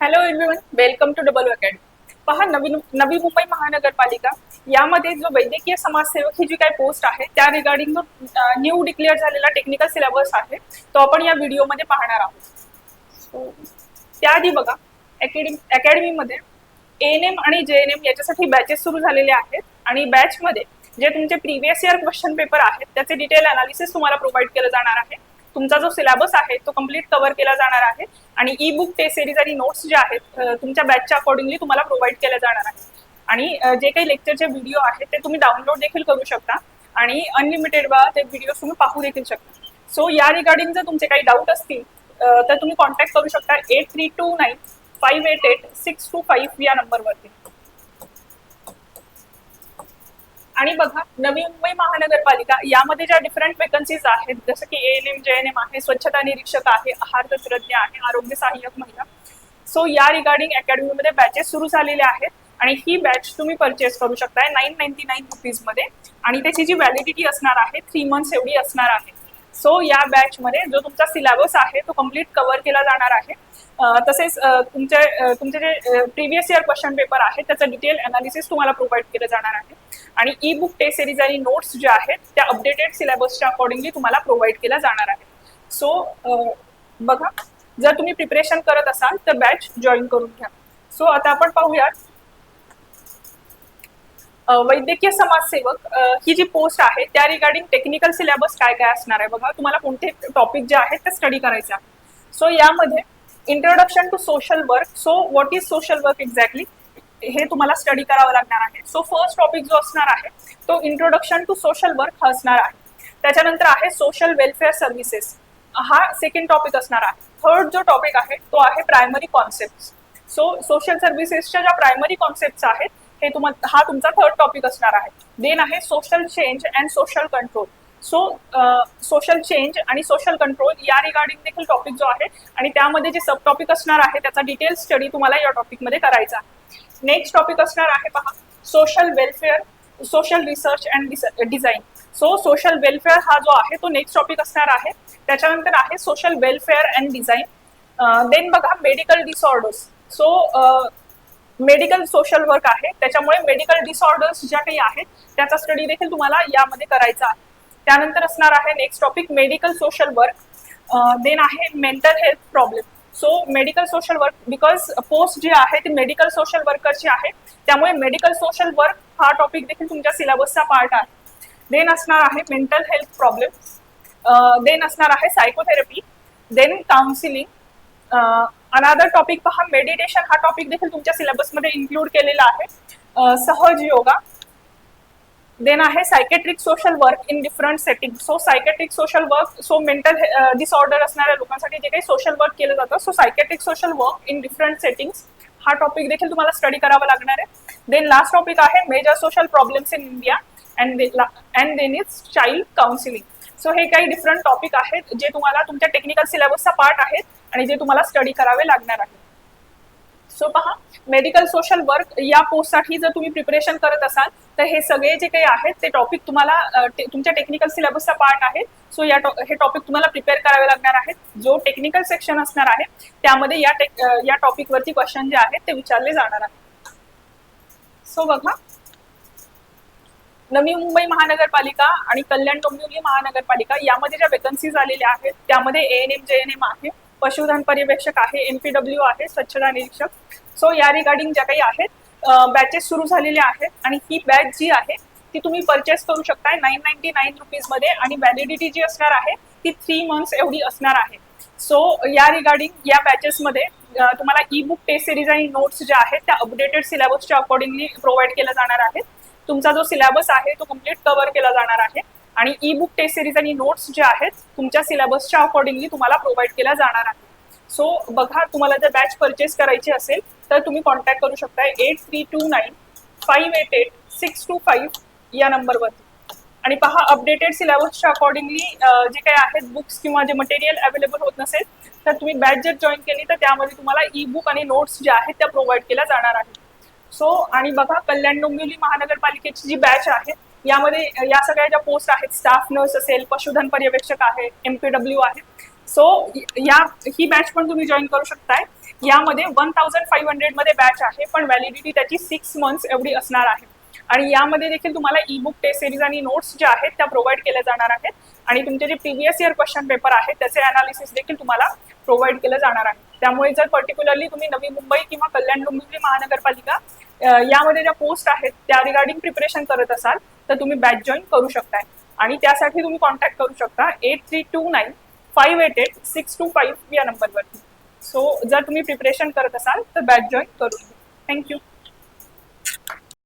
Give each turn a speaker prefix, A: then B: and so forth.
A: Hello everyone welcome to double academy पहा नवी नवी मुंबई महानगरपालिका. यामध्ये जो वैद्यकीय समाजसेवक ही जी काही पोस्ट आहे त्या रिगार्डिंग जो न्यू डिक्लेअर झालेला टेक्निकल सिलेबस आहे तो आपण या व्हिडिओमध्ये पाहणार आहोत. त्याआधी बघा अकॅडमी अकॅडमीमध्ये एन एम आणि जे एन एम याच्यासाठी बॅचेस सुरू झालेले आहेत. आणि बॅचमध्ये जे तुमचे प्रिव्हियस इयर क्वेश्चन पेपर आहेत त्याचे डिटेल अनालिसिस तुम्हाला प्रोव्हाइड केलं जाणार आहे. तुमचा जो सिलेबस आहे तो कंप्लीट कव्हर केला जाणार आहे. आणि ई बुक टेस्ट सिरीज आणि नोट्स जे आहेत तुमच्या बॅचच्या अकॉर्डिंगली तुम्हाला प्रोव्हाइड केल्या जाणार आहे आणि जे काही लेक्चरचे व्हिडिओ आहेत ते तुम्ही डाउनलोड देखील करू शकता. आणि अनलिमिटेड वा ते व्हिडिओ तुम्ही पाहू देखील शकता. सो या रिगार्डिंग जर तुमचे काही डाऊट असतील तर तुम्ही कॉन्टॅक्ट करू शकता eight three two nine five eight eight six two five या नंबरवरती आणि बघा नवी मुंबई महानगरपालिका यामध्ये ज्या डिफरंट वेकन्सीज आहेत जसं की N M J N M आहे स्वच्छता निरीक्षक आहे आहार तंत्रज्ञ आहे आरोग्य सहाय्यक महिला. सो या रिगार्डिंग अकॅडमीमध्ये बॅचेस सुरू झालेले आहेत आणि ही बॅच तुम्ही परचेस करू शकताय नाईन नाईन्टी नाईन रुपीजमध्ये आणि त्याची जी व्हॅलिडिटी असणार आहे थ्री मंथ्स एवढी असणार आहे. सो या बॅचमध्ये जो तुमचा सिलेबस आहे तो कंप्लीट कव्हर केला जाणार आहे. तसेच तुमचे तुमचे जे प्रिव्हियस इयर क्वेश्चन पेपर आहे त्याचं डिटेल अनालिसिस तुम्हाला प्रोव्हाइड केलं जाणार आहे. आणि ई बुक टेस्ट सिरीज आणि नोट्स ज्या आहेत त्या अपडेटेड सिलेबसच्या अकॉर्डिंगली तुम्हाला प्रोव्हाइड केल्या जाणार आहे सो बघा जर तुम्ही प्रिपरेशन करत असाल तर बॅच जॉईन करून घ्या. सो आता आपण पाहूयात वैद्यकीय समाजसेवक ही जी पोस्ट आहे त्या रिगार्डिंग टेक्निकल सिलेबस काय काय असणार आहे? बघा तुम्हाला कोणते टॉपिक जे आहेत ते स्टडी करायचे आहे सो यामध्ये introduction to social work so what is social work exactly हे तुम्हाला स्टडी करावं लागणार आहे. सो फर्स्ट टॉपिक जो असणार आहे तो इंट्रोडक्शन टू सोशल वर्क हा असणार आहे. त्याच्यानंतर आहे सोशल वेलफेअर सर्व्हिसेस हा सेकंड टॉपिक असणार आहे. थर्ड जो टॉपिक आहे तो आहे प्रायमरी कॉन्सेप्ट सो सोशल सर्व्हिसेसच्या ज्या प्रायमरी कॉन्सेप्ट आहेत हे तुम्हाला हा तुमचा थर्ड टॉपिक असणार आहे. देन आहे social change and social control so social change आणि सोशल कंट्रोल या रिगार्डिंग देखील टॉपिक जो आहे आणि त्यामध्ये जे सब टॉपिक असणार आहे त्याचा डिटेल स्टडी तुम्हाला या टॉपिकमध्ये करायचा आहे. नेक्स्ट टॉपिक असणार आहे पहा social welfare social research and design so social welfare हा जो आहे तो नेक्स्ट टॉपिक असणार आहे. त्याच्यानंतर आहे social welfare and design then बघा medical disorders so medical social work आहे. त्याच्यामुळे मेडिकल डिसऑर्डर्स ज्या काही आहेत त्याचा स्टडी देखील तुम्हाला यामध्ये करायचा आहे. त्यानंतर असणार आहे next topic medical social work then आहे mental health problem so medical social work because post जी आहे ती मेडिकल सोशल वर्करची आहे त्यामुळे मेडिकल सोशल वर्क हा टॉपिक देखील तुमच्या सिलेबसचा पार्ट आहे. देन असणार आहे मेंटल हेल्थ प्रॉब्लेम देन असणार आहे psychotherapy then counselling another topic पहा मेडिटेशन हा टॉपिक देखील तुमच्या सिलेबसमध्ये इन्क्लूड केलेला आहे. सहज योगा देन आहे psychiatric social work in different setting so psychiatric social work so mental disorder असणाऱ्या लोकांसाठी जे काही सोशल वर्क केलं जातं so psychiatric social work in different settings हा टॉपिक देखील तुम्हाला स्टडी करावा लागणार आहे. देन लास्ट टॉपिक आहे major social problems in India and and then is child counselling so हे काही डिफरंट टॉपिक आहेत जे तुम्हाला तुमच्या टेक्निकल सिलेबसचा पार्ट आहेत आणि जे तुम्हाला स्टडी करावे लागणार आहे सो पहा मेडिकल सोशल वर्क या पोस्टसाठी जर तुम्ही प्रिपरेशन करत असाल तर हे सगळे जे काही आहेत ते टॉपिक तुम्हाला ते- तुमच्या टेक्निकल सिलेबसचा पार्ट आहे. सो या टॉ- हे टॉपिक तुम्हाला प्रिपेअर करावे लागणार आहेत. जो टेक्निकल सेक्शन असणार आहे त्यामध्ये या टेक या टॉपिकवरती क्वेश्चन जे आहेत ते विचारले जाणार आहेत. सो बघा. नवी मुंबई महानगरपालिका आणि कल्याण डोंबिवली महानगरपालिका यामध्ये ज्या वेकन्सीज आलेल्या आहेत त्यामध्ये ए एन एम जे एन एम आहे. पशुधन पर्यवेक्षक आहे एम पी डब्ल्यू आहे स्वच्छता निरीक्षक. सो या रिगार्डिंग ज्या काही आहेत बॅचेस सुरू झालेले आहेत आणि ही बॅच जी आहे ती तुम्ही परचेस करू शकताय नाईन नाईन्टी नाईन रुपीजमध्ये आणि व्हॅलिडिटी जी असणार आहे ती थ्री मंथ्स एवढी असणार आहे. सो या रिगार्डिंग या बॅचेसमध्ये तुम्हाला ई बुक टेस्ट सिरीज आणि नोट्स ज्या आहेत त्या अपडेटेड सिलेबसच्या अकॉर्डिंगली प्रोव्हाइड केल्या जाणार आहेत. तुमचा जो सिलेबस आहे तो कंप्लीट कव्हर केला जाणार आहे. आणि ई बुक टेस्ट सिरीज आणि नोट्स जे आहेत तुमच्या सिलेबसच्या अकॉर्डिंगली तुम्हाला प्रोव्हाइड केल्या जाणार आहे सो बघा तुम्हाला जर बॅच परचेस करायची असेल तर तुम्ही कॉन्टॅक्ट करू शकता eight three two nine five eight eight six two five या नंबरवरती आणि पहा अपडेटेड सिलेबसच्या अकॉर्डिंगली जे काही आहेत बुक्स किंवा जे मटेरियल अवेलेबल होत नसेल तर तुम्ही बॅच जर जॉईन केली तर त्यामध्ये तुम्हाला ई बुक आणि नोट्स ज्या आहेत त्या प्रोव्हाइड केल्या जाणार आहेत. सो आणि बघा कल्याण डोंबिवली महानगरपालिकेची जी बॅच आहे यामध्ये या सगळ्या ज्या पोस्ट आहेत स्टाफ नर्स असेल पशुधन पर्यवेक्षक आहे एमपीडब्ल्यू डब्ल्यू आहे. सो या ही बॅच पण तुम्ही जॉईन करू शकताय. यामध्ये वन थाउजंड फाईव्ह हंड्रेडमध्ये बॅच आहे पण व्हॅलिडिटी त्याची सिक्स मंथ्स एवढी असणार आहे. आणि यामध्ये देखील तुम्हाला ई बुक टेस्ट सिरीज आणि नोट्स ज्या आहेत त्या प्रोव्हाइड केल्या जाणार आहेत. आणि तुमचे जे प्रिव्हियस इयर क्वेश्चन पेपर आहेत त्याचे अनालिसिस देखील तुम्हाला प्रोव्हाइड केलं जाणार आहे. त्यामुळे जर पर्टिक्युलरली तुम्ही नवी मुंबई किंवा कल्याण डोंबिवली महानगरपालिका यामध्ये ज्या पोस्ट आहेत त्या रिगार्डिंग प्रिपरेशन करत असाल तर तुम्ही बॅच जॉईन करू शकताय. आणि त्यासाठी तुम्ही कॉन्टॅक्ट करू शकता eight three two nine five eight eight six two five या नंबरवरती सो जर तुम्ही प्रिपरेशन करत असाल तर बॅच जॉईन करून थँक्यू